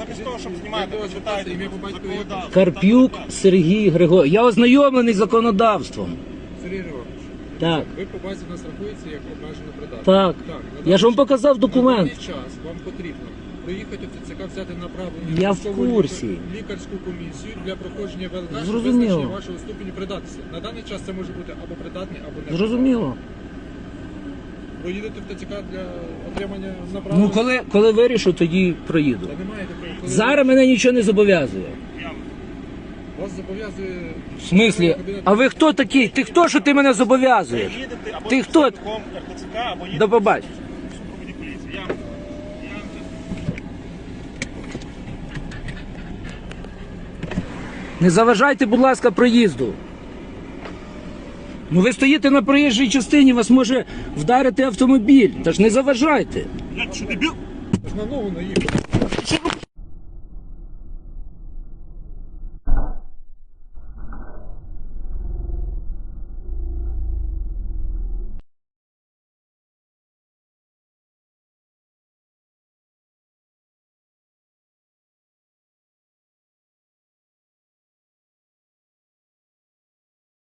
Замість того, щоб знімати, почитайте законодавство. Карп'юк Сергій Григорій. Я ознайомлений з законодавством. Сергій Григорович, Так, ви по базі нас рахуєтеся як обмежено придатний. так. Я ж вам показав документ. час вам потрібно проїхати в ТЦК, взяти направлення Я в військову курсі. лікарську комісію для проходження ВЛК, щоб Зрозуміло. визначення вашого ступеню придатності. На даний час це може бути або придатний, або не. Зрозуміло. Проїдете в ТЦК для отримання направлення. Ну коли, коли вирішу, тоді проїду. Та немає такого. Коли Зараз мене нічого не зобов'язує. Вас зобов'язує... В смислі? А ви хто такий? Ти хто, що ти мене зобов'язуєш? Їдете або Ти хто? працівником РТЦК, або їдете До побачення. в супроводі поліції. Я, я вам це Не заважайте, будь ласка, проїзду. Ну ви стоїте на проїжджій частині, вас може вдарити автомобіль. Та ж не заважайте. Блядь, що дебіл? Ж на ногу наїхав.